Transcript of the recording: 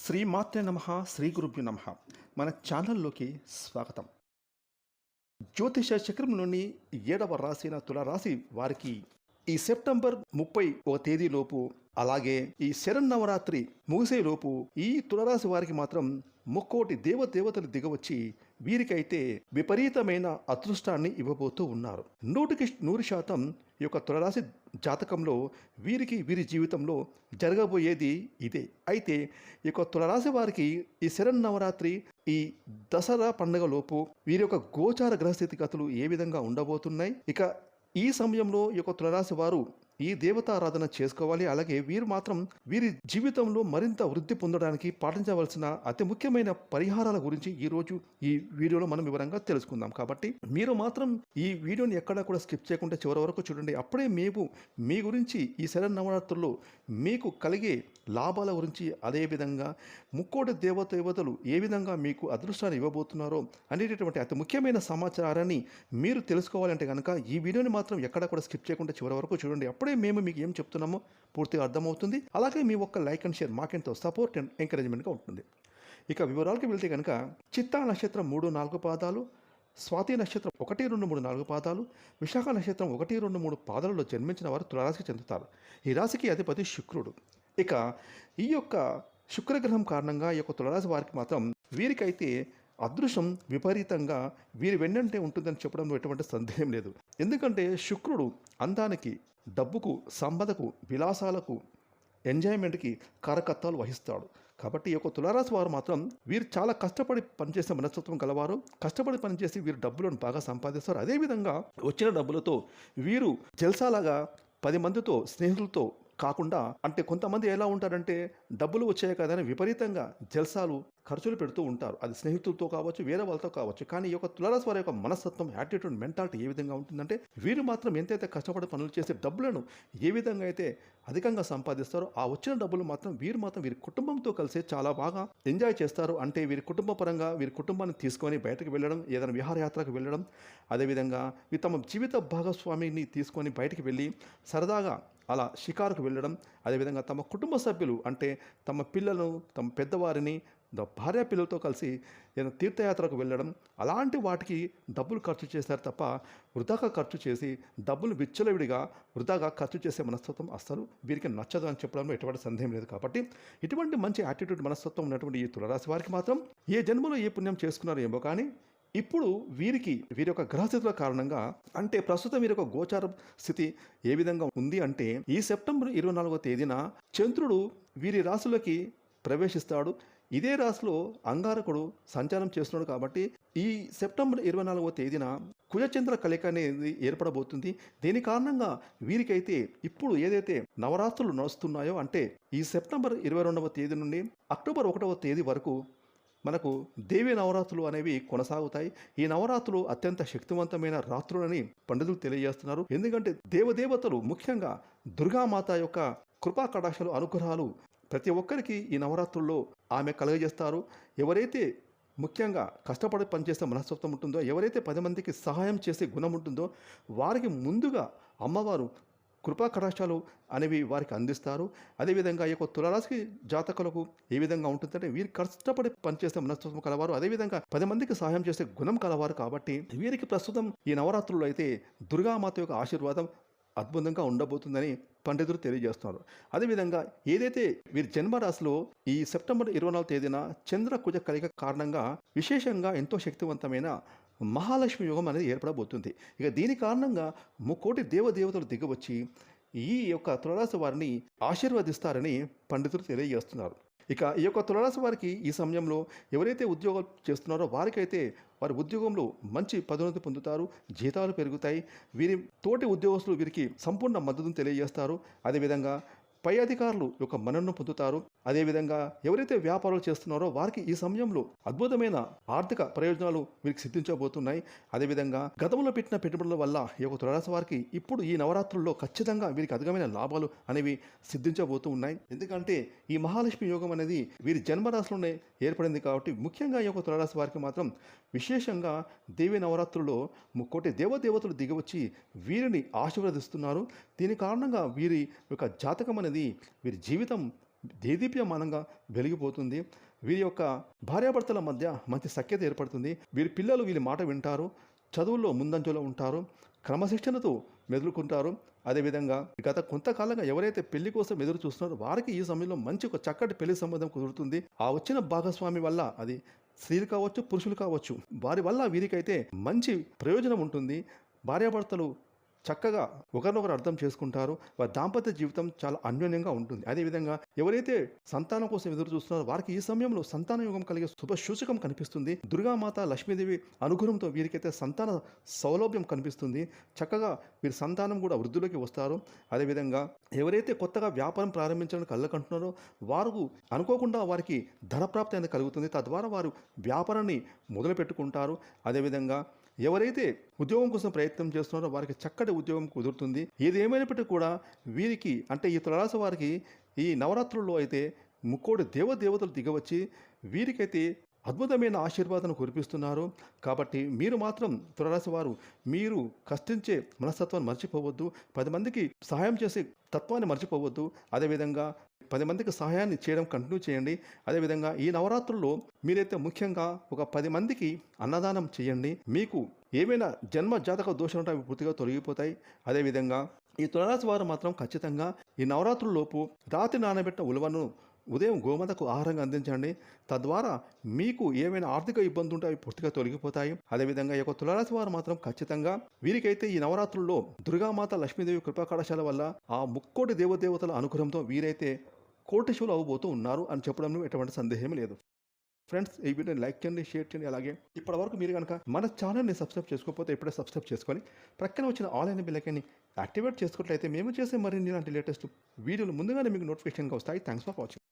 శ్రీ మాత్రే నమ శ్రీ గురుభ్యు నమ. మన ఛానల్లోకి స్వాగతం. జ్యోతిష చక్రంలోని ఏడవ రాశిన తులరాశి వారికి ఈ సెప్టెంబర్ ముప్పై ఒక తేదీలోపు అలాగే ఈ శరన్నవరాత్రి ముగిసేలోపు ఈ తులరాశి వారికి మాత్రం ముక్కోటి దేవదేవతలు దిగవచ్చి వీరికైతే విపరీతమైన అదృష్టాన్ని ఇవ్వబోతూ ఉన్నారు. నూటికి నూరు శాతం ఈ యొక్క తులరాశి జాతకంలో వీరికి వీరి జీవితంలో జరగబోయేది ఇదే. అయితే ఈ యొక్క తులరాశి వారికి ఈ శరన్నవరాత్రి ఈ దసరా పండుగలోపు వీరి యొక్క గోచార గ్రహస్థితి గతులు ఏ విధంగా ఉండబోతున్నాయి? ఇక ఈ సమయంలో ఈ యొక్క తులరాశి వారు ఈ దేవతారాధన చేసుకోవాలి. అలాగే వీరు మాత్రం వీరి జీవితంలో మరింత వృద్ధి పొందడానికి పాటించవలసిన అతి ముఖ్యమైన పరిహారాల గురించి ఈరోజు ఈ వీడియోలో మనం వివరంగా తెలుసుకుందాం. కాబట్టి మీరు మాత్రం ఈ వీడియోని ఎక్కడా కూడా స్కిప్ చేయకుండా చివరి వరకు చూడండి. అప్పుడే మేము మీ గురించి ఈ శరణ్ నవరాత్రుల్లో మీకు కలిగే లాభాల గురించి అదేవిధంగా ముక్కోటి దేవత దేవతలు ఏ విధంగా మీకు అదృష్టాన్ని ఇవ్వబోతున్నారో అనేటటువంటి అతి ముఖ్యమైన సమాచారాన్ని మీరు తెలుసుకోవాలంటే కనుక ఈ వీడియోని మాత్రం ఎక్కడ కూడా స్కిప్ చేయకుండా చివరి వరకు చూడండి. అప్పుడే మేము మీకు ఏం చెప్తున్నామో పూర్తిగా అర్థమవుతుంది. అలాగే మీ ఒక్క లైక్ అండ్ షేర్ మాకెంతో సపోర్ట్ అండ్ ఎంకరేజ్మెంట్గా ఉంటుంది. ఇక వివరాలకు వెళ్తే కనుక చిత్తా నక్షత్రం మూడు నాలుగు పాదాలు స్వాతి నక్షత్రం ఒకటి రెండు మూడు నాలుగు పాదాలు విశాఖ నక్షత్రం ఒకటి రెండు మూడు పాదాలలో జన్మించిన వారు తులారాశికి చెందుతారు. ఈ రాశికి అధిపతి శుక్రుడు. ఇక ఈ యొక్క శుక్రగ్రహం కారణంగా ఈ యొక్క తులరాశి వారికి మాత్రం వీరికైతే అదృశ్యం విపరీతంగా వీరి వెన్నంటే ఉంటుందని చెప్పడంలో ఎటువంటి సందేహం లేదు. ఎందుకంటే శుక్రుడు అందానికి డబ్బుకు సంపదకు విలాసాలకు ఎంజాయ్మెంట్కి కారకత్వాలు వహిస్తాడు. కాబట్టి ఈ యొక్క తులారాశి వారు మాత్రం వీరు చాలా కష్టపడి పనిచేసే మనస్తత్వం గలవారు. కష్టపడి పనిచేసి వీరు డబ్బులను బాగా సంపాదిస్తారు. అదేవిధంగా వచ్చిన డబ్బులతో వీరు జల్సాలాగా పది మందితో స్నేహితులతో కాకుండా అంటే కొంతమంది ఎలా ఉంటారంటే డబ్బులు వచ్చాయి కదా విపరీతంగా జల్సాలు ఖర్చులు పెడుతూ ఉంటారు. అది స్నేహితులతో కావచ్చు వేరే వాళ్ళతో కావచ్చు. కానీ ఈ యొక్క తులారాశి వారి యొక్క మనస్తత్వం యాటిట్యూడ్ మెంటాలిటీ ఏ విధంగా ఉంటుందంటే వీరు మాత్రం ఎంతైతే కష్టపడి పనులు చేసే డబ్బులను ఏ విధంగా అయితే అధికంగా సంపాదిస్తారో ఆ వచ్చిన డబ్బులు మాత్రం వీరు మాత్రం వీరి కుటుంబంతో కలిసి చాలా బాగా ఎంజాయ్ చేస్తారు. అంటే వీరి కుటుంబ పరంగా వీరి కుటుంబాన్ని తీసుకొని బయటకు వెళ్ళడం ఏదైనా విహారయాత్రకు వెళ్ళడం అదేవిధంగా తమ జీవిత భాగస్వామిని తీసుకొని బయటికి వెళ్ళి సరదాగా అలా షికారుకు వెళ్ళడం అదేవిధంగా తమ కుటుంబ సభ్యులు అంటే తమ పిల్లలను తమ పెద్దవారిని భార్య పిల్లలతో కలిసి ఏదైనా తీర్థయాత్రకు వెళ్ళడం అలాంటి వాటికి డబ్బులు ఖర్చు చేశారు తప్ప వృధాగా ఖర్చు చేసి డబ్బులు విచ్చలవిడిగా వృధాగా ఖర్చు చేసే మనస్తత్వం అస్సలు వీరికి నచ్చదు అని చెప్పడంలో ఎటువంటి సందేహం లేదు. కాబట్టి ఇటువంటి మంచి యాటిట్యూడ్ మనస్తత్వం ఉన్నటువంటి ఈ తులరాశి వారికి మాత్రం ఏ జన్మలో ఏ పుణ్యం చేసుకున్నారో ఏమో కానీ ఇప్పుడు వీరికి వీరి యొక్క గ్రహస్థితుల కారణంగా అంటే ప్రస్తుతం వీరి యొక్క గోచార స్థితి ఏ విధంగా ఉంది అంటే ఈ సెప్టెంబర్ ఇరవై నాలుగో తేదీన చంద్రుడు వీరి రాశులకి ప్రవేశిస్తాడు. ఇదే రాశిలో అంగారకుడు సంచారం చేస్తున్నాడు కాబట్టి ఈ సెప్టెంబర్ ఇరవై నాలుగవ తేదీన కుజచంద్ర కలయిక అనేది ఏర్పడబోతుంది. దీని కారణంగా వీరికైతే ఇప్పుడు ఏదైతే నవరాత్రులు నడుస్తున్నాయో అంటే ఈ సెప్టెంబర్ ఇరవై రెండవ తేదీ నుండి అక్టోబర్ ఒకటవ తేదీ వరకు మనకు దేవి నవరాత్రులు అనేవి కొనసాగుతాయి. ఈ నవరాత్రులు అత్యంత శక్తివంతమైన రాత్రులని పండితులు తెలియజేస్తున్నారు. ఎందుకంటే దేవదేవతలు ముఖ్యంగా దుర్గామాత యొక్క కృపా కటాక్షలు అనుగ్రహాలు ప్రతి ఒక్కరికి ఈ నవరాత్రుల్లో ఆమె కలుగజేస్తారు. ఎవరైతే ముఖ్యంగా కష్టపడి పనిచేసే మనస్తత్వం ఉంటుందో ఎవరైతే పది మందికి సహాయం చేసే గుణం ఉంటుందో వారికి ముందుగా అమ్మవారు కృపా కటాక్షాలు అనేవి వారికి అందిస్తారు. అదేవిధంగా ఈ యొక్క తులరాశి జాతకులకు ఏ విధంగా ఉంటుందంటే వీరు కష్టపడి పనిచేసే మనస్తత్వం కలవారు. అదేవిధంగా పది మందికి సహాయం చేసే గుణం కలవారు కాబట్టి వీరికి ప్రస్తుతం ఈ నవరాత్రుల్లో అయితే దుర్గామాత యొక్క ఆశీర్వాదం అద్భుతంగా ఉండబోతుందని పండితులు తెలియజేస్తున్నారు. అదేవిధంగా ఏదైతే వీరి జన్మరాశిలో ఈ సెప్టెంబర్ ఇరవై నాలుగు తేదీన చంద్ర కుజ కలిక కారణంగా విశేషంగా ఎంతో శక్తివంతమైన మహాలక్ష్మి యుగం అనేది ఏర్పడబోతుంది. ఇక దీని కారణంగా ముక్కోటి దేవదేవతలు దిగవచ్చి ఈ యొక్క తులరాశి వారిని ఆశీర్వదిస్తారని పండితులు తెలియజేస్తున్నారు. ఇక ఈ యొక్క తులరాశి వారికి ఈ సమయంలో ఎవరైతే ఉద్యోగాలు చేస్తున్నారో వారికైతే వారి ఉద్యోగంలో మంచి పదోన్నతి పొందుతారు జీతాలు పెరుగుతాయి. వీరి తోటి ఉద్యోగస్తులు వీరికి సంపూర్ణ మద్దతును తెలియజేస్తారు. అదేవిధంగా పై అధికారులు యొక్క మన్నను పొందుతారు. అదేవిధంగా ఎవరైతే వ్యాపారాలు చేస్తున్నారో వారికి ఈ సమయంలో అద్భుతమైన ఆర్థిక ప్రయోజనాలు వీరికి సిద్ధించబోతున్నాయి. అదేవిధంగా గతంలో పెట్టిన పెట్టుబడుల వల్ల ఈ యొక్క తులరాశి వారికి ఇప్పుడు ఈ నవరాత్రుల్లో ఖచ్చితంగా వీరికి అధికమైన లాభాలు అనేవి సిద్ధించబోతూ ఉన్నాయి ఎందుకంటే ఈ మహాలక్ష్మి యోగం అనేది వీరి జన్మరాశిలోనే ఏర్పడింది కాబట్టి ముఖ్యంగా ఈ యొక్క తులరాశి వారికి మాత్రం విశేషంగా దేవి నవరాత్రుల్లో ముక్కోటి దేవదేవతలు దిగవచ్చి వీరిని ఆశీర్వదిస్తున్నారు. దీని కారణంగా వీరి యొక్క జాతకం అనేది వీరి జీవితం దేదీప్యమానంగా వెలిగిపోతుంది. వీరి యొక్క భార్యాభర్తల మధ్య మంచి సఖ్యత ఏర్పడుతుంది. వీరి పిల్లలు వీరి మాట వింటారు. చదువుల్లో ముందంజలో ఉంటారు. క్రమశిక్షణతో మెదులుకుంటారు. అదేవిధంగా గత కొంతకాలంగా ఎవరైతే పెళ్ళి కోసం ఎదురు చూస్తున్నారో వారికి ఈ సమయంలో మంచి ఒక చక్కటి పెళ్ళి సంబంధం కుదురుతుంది. ఆ వచ్చిన భాగస్వామి వల్ల అది స్త్రీలు కావచ్చు పురుషులు కావచ్చు వారి వల్ల వీరికైతే మంచి ప్రయోజనం ఉంటుంది. భార్యాభర్తలు చక్కగా ఒకరినొకరు అర్థం చేసుకుంటారు. వారి దాంపత్య జీవితం చాలా అన్యోన్యంగా ఉంటుంది. అదేవిధంగా ఎవరైతే సంతానం కోసం ఎదురు చూస్తున్నారో వారికి ఈ సమయంలో సంతాన యోగం కలిగే శుభ సూచకం కనిపిస్తుంది. దుర్గామాత లక్ష్మీదేవి అనుగ్రహంతో వీరికైతే సంతాన సౌలభ్యం కనిపిస్తుంది. చక్కగా వీరి సంతానం కూడా వృద్ధిలోకి వస్తారు. అదేవిధంగా ఎవరైతే కొత్తగా వ్యాపారం ప్రారంభించడానికి కళ్ళకంటున్నారో వారు అనుకోకుండా వారికి ధనప్రాప్తి అనేది కలుగుతుంది. తద్వారా వారు వ్యాపారాన్ని మొదలుపెట్టుకుంటారు. అదేవిధంగా ఎవరైతే ఉద్యోగం కోసం ప్రయత్నం చేస్తున్నారో వారికి చక్కటి ఉద్యోగం కుదురుతుంది. ఏది ఏమైనప్పటికీ కూడా వీరికి అంటే ఈ తులరాశి వారికి ఈ నవరాత్రుల్లో అయితే ముక్కోటి దేవదేవతలు దిగవచ్చి వీరికైతే అద్భుతమైన ఆశీర్వాదం కురిపిస్తున్నారు. కాబట్టి మీరు మాత్రం తులరాశి వారు మీరు కష్టించే మనస్తత్వాన్ని మర్చిపోవద్దు. పది మందికి సహాయం చేసే తత్వాన్ని మర్చిపోవద్దు. అదేవిధంగా పది మందికి సహాయాన్ని చేయడం కంటిన్యూ చేయండి. అదేవిధంగా ఈ నవరాత్రుల్లో మీరైతే ముఖ్యంగా ఒక పది మందికి అన్నదానం చేయండి. మీకు ఏమైనా జన్మ జాతక దోషాలు ఉంటాయి అవి పూర్తిగా తొలగిపోతాయి. అదేవిధంగా ఈ తులరాశి వారు మాత్రం ఖచ్చితంగా ఈ నవరాత్రుల్లోపు రాత్రి నానబెట్టిన ఉలవను ఉదయం గోమాతకు ఆహారంగా అందించండి. తద్వారా మీకు ఏమైనా ఆర్థిక ఇబ్బందులు ఉంటే అవి పూర్తిగా తొలగిపోతాయి. అదేవిధంగా ఈ యొక్క తులరాశి వారు మాత్రం ఖచ్చితంగా వీరికైతే ఈ నవరాత్రుల్లో దుర్గామాత లక్ష్మీదేవి కృపా కళాశాల వల్ల ఆ ముక్కోటి దేవదేవతల అనుగ్రహంతో వీరైతే కోటేశ్వరులు అవ్వబోతూ ఉన్నారు అని చెప్పడంలో ఎటువంటి సందేహం లేదు. ఫ్రెండ్స్ ఈ వీడియోని లైక్ చేయండి షేర్ చేయండి. అలాగే ఇప్పటివరకు మీరు కనుక మన ఛానల్ని సబ్స్క్రైబ్ చేసుకోకపోతే ఇప్పుడే సబ్స్క్రైబ్ చేసుకొని ప్రక్కన వచ్చిన ఆన్లైన్ బిల్లకని యాక్టివేట్ చేసుకున్నట్లయితే మేము చేసే మరిన్ని ఇలాంటి లేటెస్ట్ వీడియోలు ముందుగానే మీకు నోటిఫికేషన్గా వస్తాయి. Thanks for watching